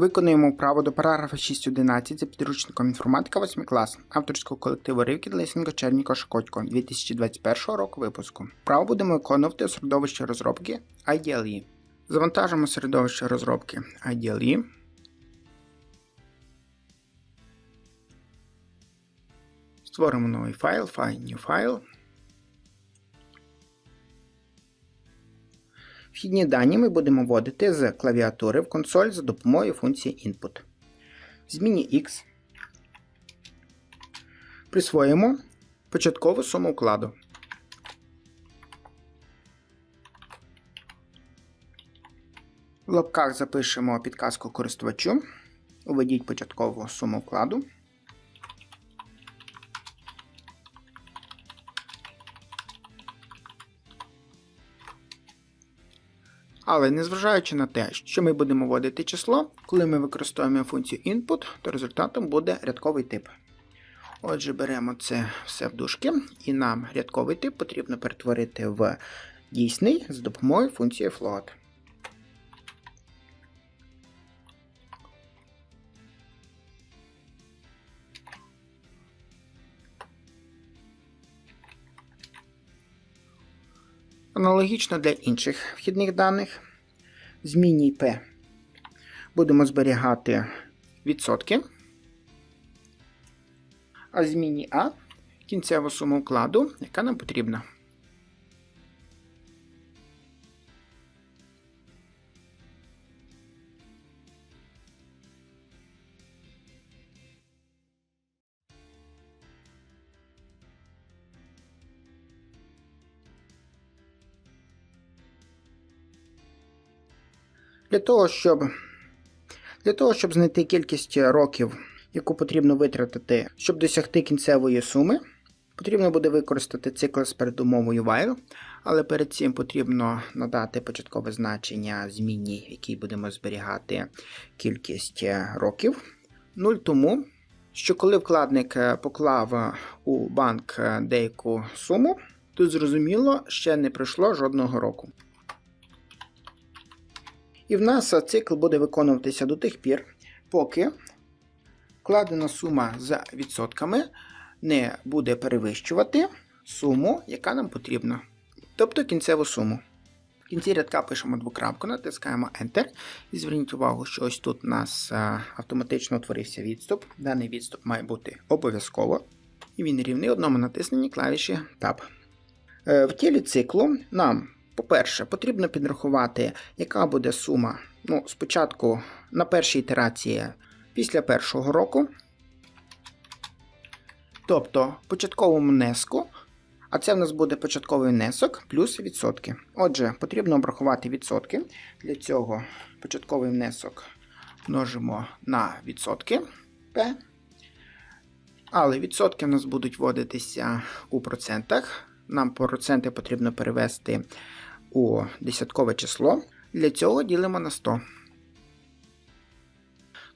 Виконуємо вправу до параграфа 6.11 за підручником інформатика 8 клас авторського колективу Ривкіт Лисенко Черніко Шкодько 2021 року випуску. Вправу будемо виконувати у середовищі розробки IDLE. Завантажимо середовище розробки IDLE. Створимо новий файл, Find New File. Вхідні дані ми будемо вводити з клавіатури в консоль за допомогою функції Input. Зміні X. Присвоїмо початкову суму вкладу. В лапках запишемо підказку користувачу. Уведіть початкову суму вкладу. Але незважаючи на те, що ми будемо вводити число, коли ми використовуємо функцію input, то результатом буде рядковий тип. Отже, беремо це все в дужки, і нам рядковий тип потрібно перетворити в дійсний з допомогою функції float. Аналогічно для інших вхідних даних. Зміні P будемо зберігати відсотки, а зміні А кінцеву суму вкладу, яка нам потрібна. Для того, щоб для того, щоб знайти кількість років, яку потрібно витратити, щоб досягти кінцевої суми, потрібно буде використати цикл з передумовою while, але перед цим потрібно надати початкове значення зміні, в якій будемо зберігати кількість років. 0 тому, що коли вкладник поклав у банк деяку суму, то зрозуміло, ще не пройшло жодного року. І в нас цикл буде виконуватися до тих пір, поки вкладена сума за відсотками не буде перевищувати суму, яка нам потрібна. Тобто кінцеву суму. В кінці рядка пишемо двокрапку, натискаємо Enter. І зверніть увагу, що ось тут у нас автоматично утворився відступ. Даний відступ має бути обов'язково. І він рівний одному натисненні клавіші Tab. Е, В тілі циклу нам по-перше, потрібно підрахувати, яка буде сума. Ну, Спочатку на першій ітерації після першого року. Тобто початковому внеску, а це в нас буде початковий внесок плюс відсотки. Отже, потрібно обрахувати відсотки. Для цього початковий внесок множимо на відсотки P. Але відсотки в нас будуть вводитися у процентах. Нам проценти потрібно перевести у десяткове число. Для цього ділимо на 100.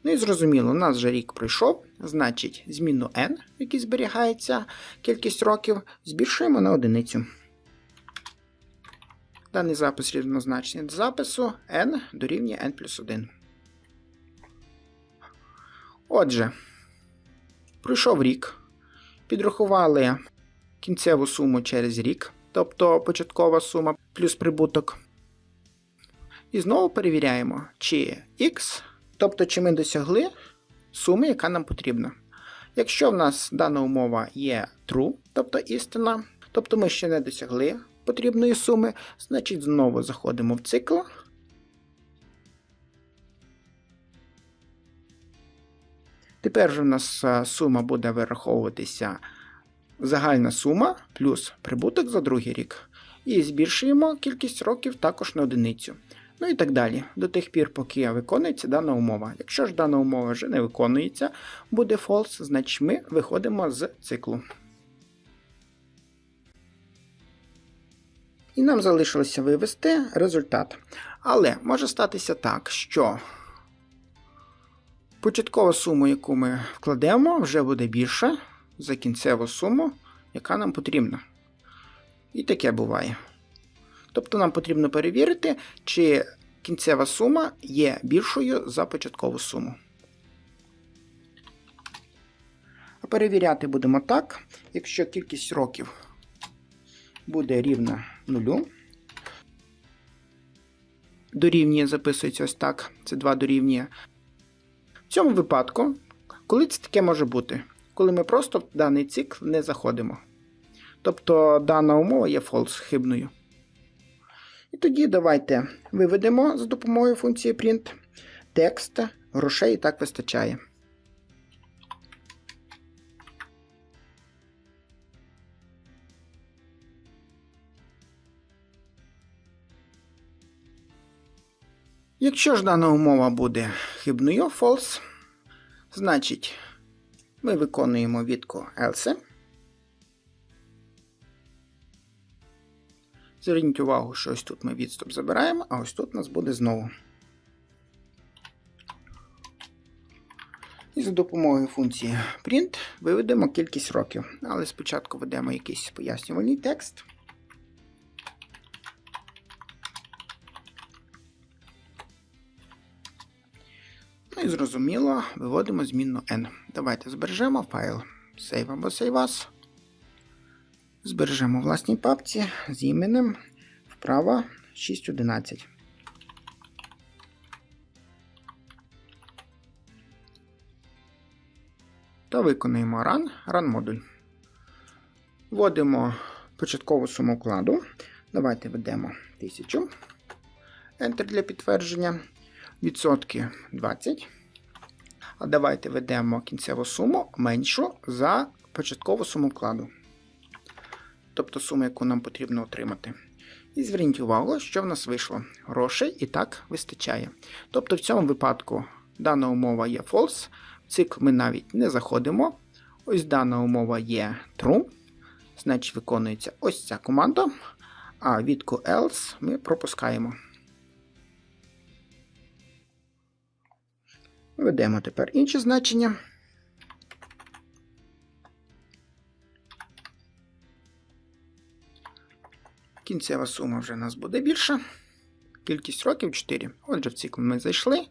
Ну і зрозуміло, у нас вже рік пройшов, значить, зміну n, в якій зберігається кількість років, збільшуємо на одиницю. Даний запис рівнозначний до запису n дорівнює n плюс 1. Отже, пройшов рік. Підрахували кінцеву суму через рік, тобто початкова сума плюс прибуток. І знову перевіряємо, чи x, тобто чи ми досягли суми, яка нам потрібна. Якщо в нас дана умова є true, тобто істина, тобто ми ще не досягли потрібної суми, значить знову заходимо в цикл. Тепер же в нас сума буде вираховуватися загальна сума плюс прибуток за другий рік. І збільшуємо кількість років також на одиницю. Ну і так далі, до тих пір, поки виконується дана умова. Якщо ж дана умова вже не виконується, буде false, значить ми виходимо з циклу. І нам залишилося вивести результат. Але може статися так, що початкова сума, яку ми вкладемо, вже буде більша за кінцеву суму, яка нам потрібна. І таке буває. Тобто нам потрібно перевірити, чи кінцева сума є більшою за початкову суму. А перевіряти будемо так, якщо кількість років буде рівна нулю. Дорівнює записується ось так. Це 2 дорівнює. В цьому випадку, коли це таке може бути? Коли ми просто в даний цикл не заходимо. Тобто дана умова є false хибною. І тоді давайте виведемо за допомогою функції print текст, грошей і так вистачає. Якщо ж дана умова буде хибною false, значить ми виконуємо відку else. Зверніть увагу, що ось тут ми відступ забираємо, а ось тут у нас буде знову. І за допомогою функції print виведемо кількість років. Але спочатку введемо якийсь пояснювальний текст. І зрозуміло, виводимо змінну n. Давайте збережемо файл save або save as. Збережемо власній папці з іменем вправо 6.11. Та виконуємо run, run модуль. Вводимо початкову суму вкладу. Давайте введемо 1000. Enter для підтвердження. Відсотки 20. А давайте введемо кінцеву суму меншу за початкову суму вкладу тобто суму, яку нам потрібно отримати. І зверніть увагу, що в нас вийшло. Грошей і так вистачає. Тобто в цьому випадку дана умова є false, в цикл ми навіть не заходимо. Ось дана умова є true, значить виконується ось ця команда, а відку else ми пропускаємо. Введемо тепер інші значення. Кінцева сума вже у нас буде більша. Кількість років 4. Отже, в цикл ми зайшли.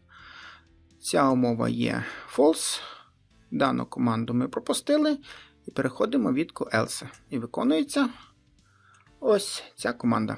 Ця умова є false. Дану команду ми пропустили. І переходимо в відку else. І виконується ось ця команда.